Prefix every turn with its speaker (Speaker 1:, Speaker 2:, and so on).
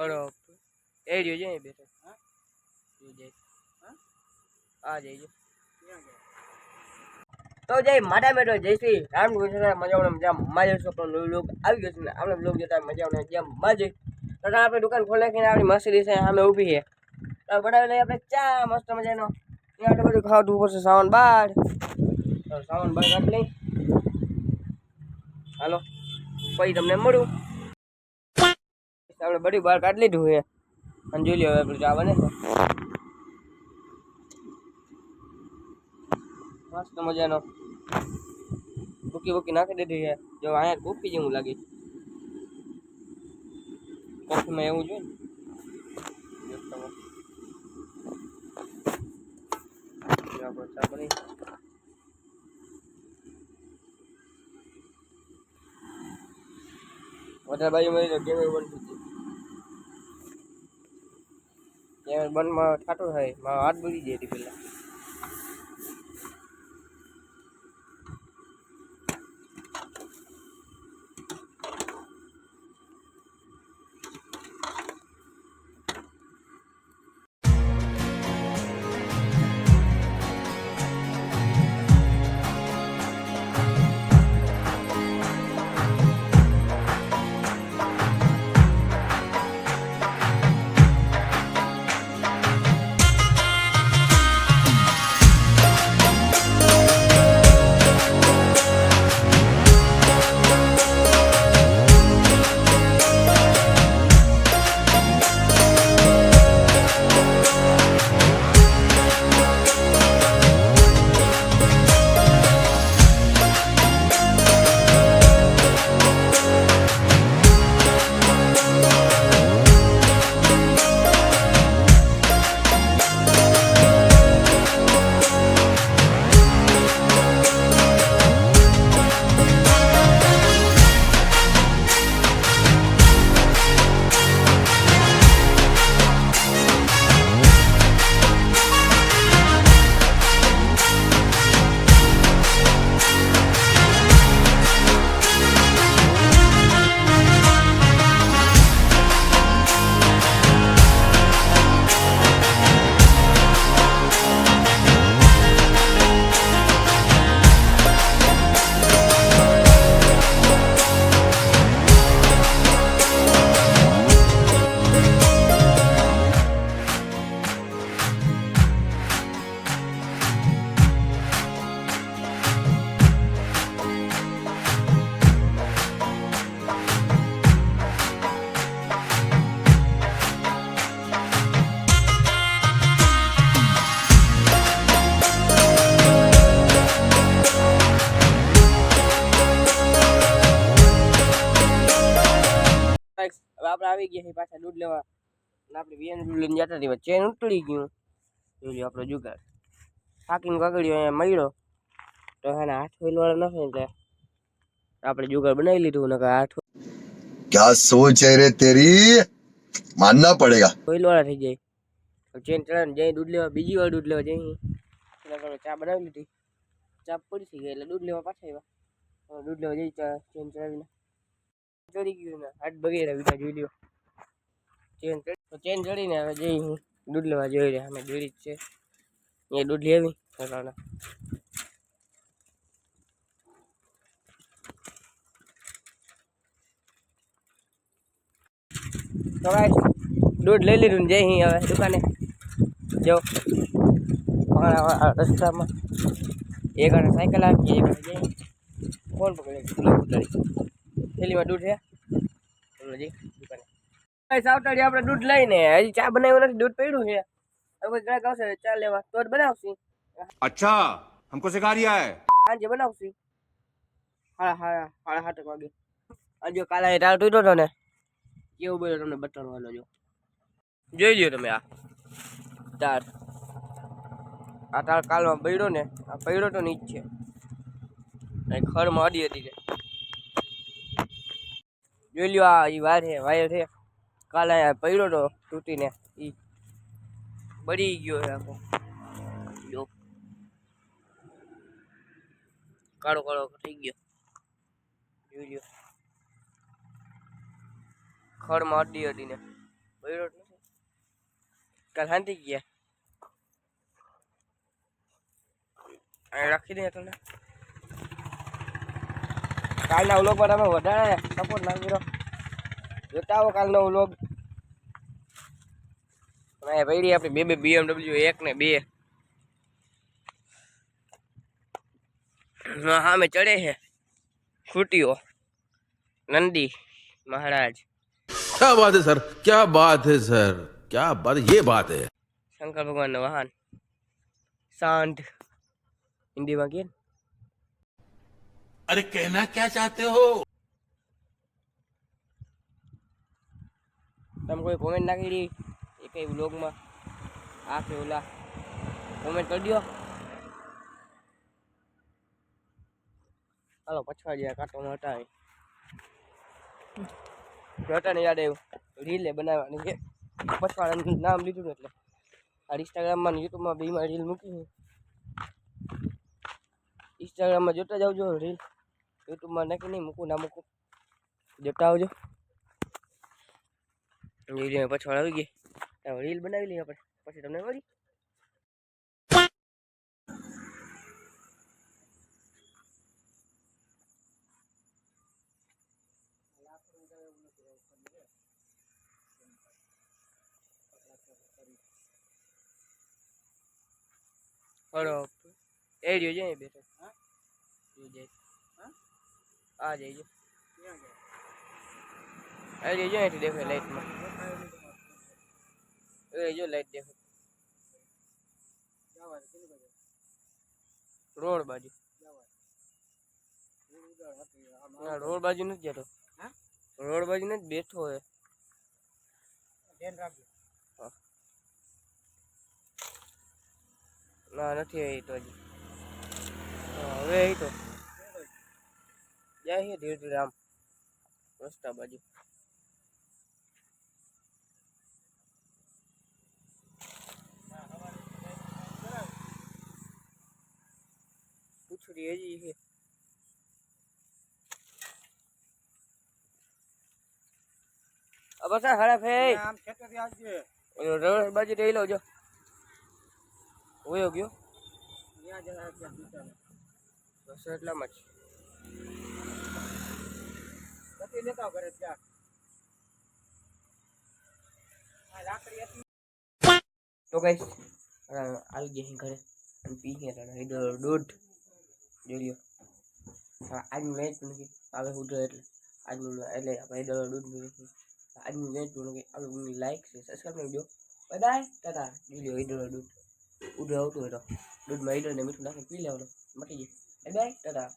Speaker 1: ખડો એ રહ્યો છે બેઠો. તું જઈ તો જય માતા મેટો જય શ્રી રામ મજા મજા છોકરો લોક આવી ગયો છે ને આપણે બ્લોગ જતા મજા જેમ મજે તો આપણે દુકાન ખોલી નાખીને આપણી મસ્તી છે સામે ઊભી છે. તો બનાવી લઈએ આપણે ચા મસ્ત મજાનો. ત્યાં આપણે બધું ખાવાનું પડશે સાવન બાર. સાવન બાર રાખી લઈ. હાલો પછી તમને મળું. આપણે બધું બહાર કાઢી લીધું છે અને જોઈ લ્યો હવે પેલું ચા બને છે. મસ્ત મજાનો. ભૂકી ભૂકી નાખી દીધી છે. જો અહીંયા કોફી જેવું લાગે. કોફીમાં એવું જોઈએ ને. જો તમે. જો આપણો ચા બની વધારે બાજુ મળી તો કેમેરો બંધ થઈ બનમાં થાતું થાય મારો હાથ બળી જાય હતી ગયા છીએ પાછા દૂધ લેવા અને આપણે બિયાનું દૂધ લઈને જતા હતી ચેન ઉતરી ગયું જોઈ લો આપણો જુગાડ થાકીને કાગળિયો અહીંયા મળ્યો તો એના હાથ વાળા નથી એટલે આપણે જુગાડ બનાવી લીધું નકર હાથ
Speaker 2: क्या सोच है रे तेरी मानना पड़ेगा
Speaker 1: વાળા થઈ જાય તો ચેન ચડાવીને જઈ દૂધ લેવા બીજી વાર દૂધ લેવા જઈ એટલે આપણે ચા બનાવી લીધી ચા પડી થઈ ગઈ એટલે દૂધ લેવા પાછા આવ્યા હવે દૂધ લેવા જઈ ચા ચેન ચડાવીને ચડી ગયું ને હાથ બગેડા બીજા જોઈ લ્યો ચેન ચડી ચેન ચડીને હવે જઈ હું. દૂધ લેવા જોઈ રહ્યા. અમે ડેરી જ છે. એ દૂધ લેવી. સવારના દૂધ લઈ લીધું જઈ અહીં હવે દુકાને. જો. રસ્તામાં. એક આને સાયકલ આપી એક જઈ. ફોન પકડે. થેલીમાં દૂધ છે. બોલો જઈ સાવતાડી આપણે દૂધ લઈને હજી ચા બનાવ્યું નથી દૂધ પડ્યું છે. હવે ગ્રાહક આવશે ચા લેવા. તો બનાવશી.
Speaker 3: અચ્છા હમકો સિખા રહ્યા હે
Speaker 1: સાંજે બનાવશી. હા હા સાડા સાત વાગે. આજે કાલે તાર તૂટ્યો હતો ને કેવું બોલ્યો તમને બતાવવાનો જો. જોઈ લ્યો તમે આ તાર આ તાર કાલમાં પડ્યો ને આ પડ્યો તો નીચ છે. અને ખરમાં અડી હતી જોઈ લ્યો આ એ વાર છે વાયર છે. કાલે પડ્યો તો તૂટીને એ બળી ગયો આખો. જો કાળો કાળો થઈ ગયો. જોઈ લો ખડમાં અડી હતી ને બૈરો જ નથી. કાલ શાંતિ ગયા. રાખી દે તને. કાલના વ્લોગમાં અમે વધારે સપોર્ટ લાગી કર્યો. જોતા આવો કાલનો વ્લોગ અહીંયા પડી આપણી બે બે બીએમડબલ્યુ એક ને બે સામે ચડે છે ખૂટીઓ નંદી મહારાજ
Speaker 4: क्या बात है सर क्या बात है सर क्या बात ये बात है
Speaker 1: શંકર ભગવાનનું વાહન સાંઢ હિન્દીમાં કહે ને
Speaker 4: अरे कहना क्या चाहते हो
Speaker 1: કોઈ કોમેન્ટ નાખી દી એ કઈ વ્લોગમાં આ કે ઓલા? કોમેન્ટ કરી દો હાલો પછવાડિયા કાંટો હટાવી. હટાને યાદ આવ્યું. રીલે બનાવવાની છે. પછવાડાનું નામ લીધું ને એટલે. આ ઇન્સ્ટાગ્રામમાં ને યુટ્યુબમાં બેમાં રીલ મૂકી છે. ઇન્સ્ટાગ્રામમાં જોતા જાવજો રીલ યુટ્યુબમાં નાખી નહીં, મૂકું, ના મૂકું. જોતા આવજો. રીલ પછવાડ આવી ગઈ હવે રીલ બનાવી લઈએ આપણે. પછી તમને મળી હલો. એ રહ્યો છે બેઠો. હા? આ જઈજો આ રહ્યો છે અહીંથી દેખાય લાઈટમાં એ જો લાઈટ દેખો રોડ બાજુ ના રોડ બાજુ નથી જતો રોડ બાજુ નથી બેઠો હે હા. ના નથી આવી તો હજી હા, હવે આવી તો જાય છે ધીરે ધીરે આમ રસ્તા બાજુ પૂછડી હજી છે બસ આ હાડા ફે
Speaker 5: આમ ખેતરથી આવજે
Speaker 1: ઓલો રવર બાજુ રહી લો જો ઓયો ગયો
Speaker 5: ન્યા જરા.
Speaker 1: બસ એટલામાં જ
Speaker 5: જતી લેતા ઘરે ત્યાં આ લાકડી હતી।
Speaker 1: તો ગાઈસ આલ ગયા ઘરે. અને પી ગયા દૂધ. જોઈ હા, આજનું મેચ નથી. આવે ઉધર એટલે. આજનું એટલે આપણે ઈડર દૂધ નથી. આજનું મેચ નથી. આપણે લાઈક છે. સબસ્ક્રાઈબ કરી દો. બધાય ટાટા જોઈ લો ઈડર દૂધ. ઉધર આવતું હોય તો. દૂધમાં ઈડર ને મીઠું નાખીને પી લેવાનું. મટી જાય. બાય ટાટા